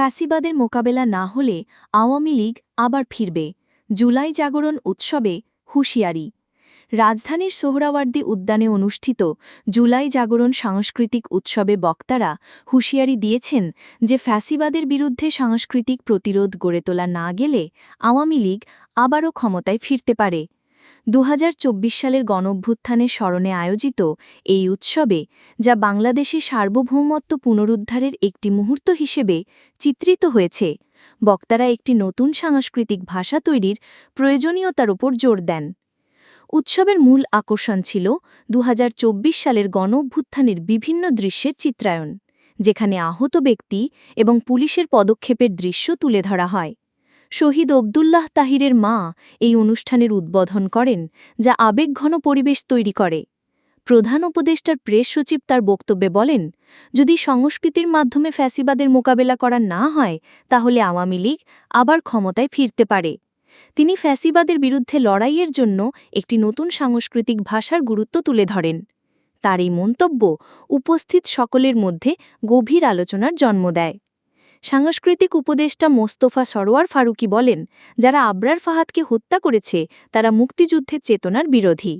ফ্যাসিবাদের মোকাবেলা না হলে আওয়ামী লীগ আবার ফিরবে। জুলাই জাগরণ উৎসবে হুঁশিয়ারি। রাজধানীর সোহরাওয়ার্দী উদ্যানে অনুষ্ঠিত জুলাই জাগরণ সাংস্কৃতিক উৎসবে বক্তারা হুঁশিয়ারি দিয়েছেন যে ফ্যাসিবাদের বিরুদ্ধে সাংস্কৃতিক প্রতিরোধ গড়ে তোলা না গেলে আওয়ামী লীগ আবারও ক্ষমতায় ফিরতে পারে। দু হাজার চব্বিশ সালের গণঅভ্যুত্থানের স্মরণে আয়োজিত এই উৎসবে, যা বাংলাদেশে সার্বভৌমত্ব পুনরুদ্ধারের একটি মুহূর্ত হিসেবে চিত্রিত হয়েছে, বক্তারা একটি নতুন সাংস্কৃতিক ভাষা তৈরির প্রয়োজনীয়তার উপর জোর দেন। উৎসবের মূল আকর্ষণ ছিল দুহাজার চব্বিশ সালের গণঅভ্যুত্থানের বিভিন্ন দৃশ্যের চিত্রায়ন যেখানে আহত ব্যক্তি এবং পুলিশের পদক্ষেপের দৃশ্য তুলে ধরা হয়। শহীদ অবদুল্লাহ তাহিরের মা এই অনুষ্ঠানের উদ্বোধন করেন, যা আবেগঘন পরিবেশ তৈরি করে। প্রধান উপদেষ্টার প্রেস সচিব তার বক্তব্যে বলেন, যদি সংস্কৃতির মাধ্যমে ফ্যাসিবাদের মোকাবেলা করা না হয়, তাহলে আওয়ামী লীগ আবার ক্ষমতায় ফিরতে পারে। তিনি ফ্যাসিবাদের বিরুদ্ধে লড়াইয়ের জন্য একটি নতুন সাংস্কৃতিক ভাষার গুরুত্ব তুলে ধরেন। তার এই মন্তব্য উপস্থিত সকলের মধ্যে গভীর আলোচনার জন্ম দেয়। সাংস্কৃতিক উপদেষ্টা মোস্তফা সরোয়ার ফারুকি বলেন, যারা আবরার ফাহাদকে হত্যা করেছে, তারা মুক্তিযুদ্ধের চেতনার বিরোধী।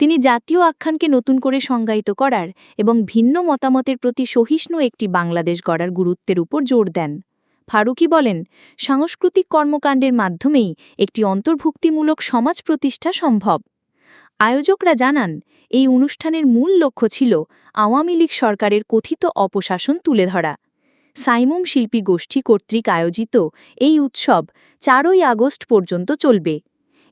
তিনি জাতীয় আখ্যানকে নতুন করে সংজ্ঞায়িত করার এবং ভিন্ন মতামতের প্রতি সহিষ্ণু একটি বাংলাদেশ গড়ার গুরুত্বের উপর জোর দেন। ফারুকি বলেন, সাংস্কৃতিক কর্মকাণ্ডের মাধ্যমেই একটি অন্তর্ভুক্তিমূলক সমাজ প্রতিষ্ঠা সম্ভব। আয়োজকরা জানান, এই অনুষ্ঠানের মূল লক্ষ্য ছিল আওয়ামী লীগ সরকারের কথিত অপশাসন তুলে ধরা। সাইমুম শিল্পী গোষ্ঠী কর্তৃক আয়োজিত এই উৎসব চারই আগস্ট পর্যন্ত চলবে।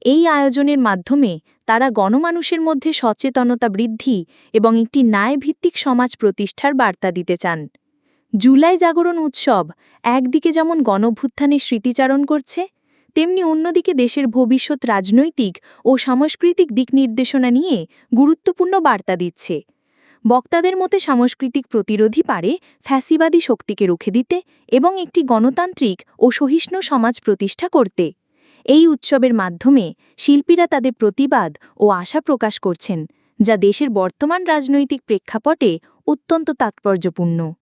এই আয়োজনের মাধ্যমে তারা গণমানুষের মধ্যে সচেতনতা বৃদ্ধি এবং একটি ন্যায়ভিত্তিক সমাজ প্রতিষ্ঠার বার্তা দিতে চান। জুলাই জাগরণ উৎসব একদিকে যেমন গণভ্যুত্থানের স্মৃতিচারণ করছে, তেমনি অন্যদিকে দেশের ভবিষ্যৎ রাজনৈতিক ও সাংস্কৃতিক দিক নির্দেশনা নিয়ে গুরুত্বপূর্ণ বার্তা দিচ্ছে। বক্তাদের মতে সাংস্কৃতিক প্রতিরোধী পারে ফ্যাসিবাদী শক্তিকে রুখে দিতে এবং একটি গণতান্ত্রিক ও সহিষ্ণু সমাজ প্রতিষ্ঠা করতে। এই উৎসবের মাধ্যমে শিল্পীরা তাদের প্রতিবাদ ও আশা প্রকাশ করছেন, যা দেশের বর্তমান রাজনৈতিক প্রেক্ষাপটে অত্যন্ত তাৎপর্যপূর্ণ।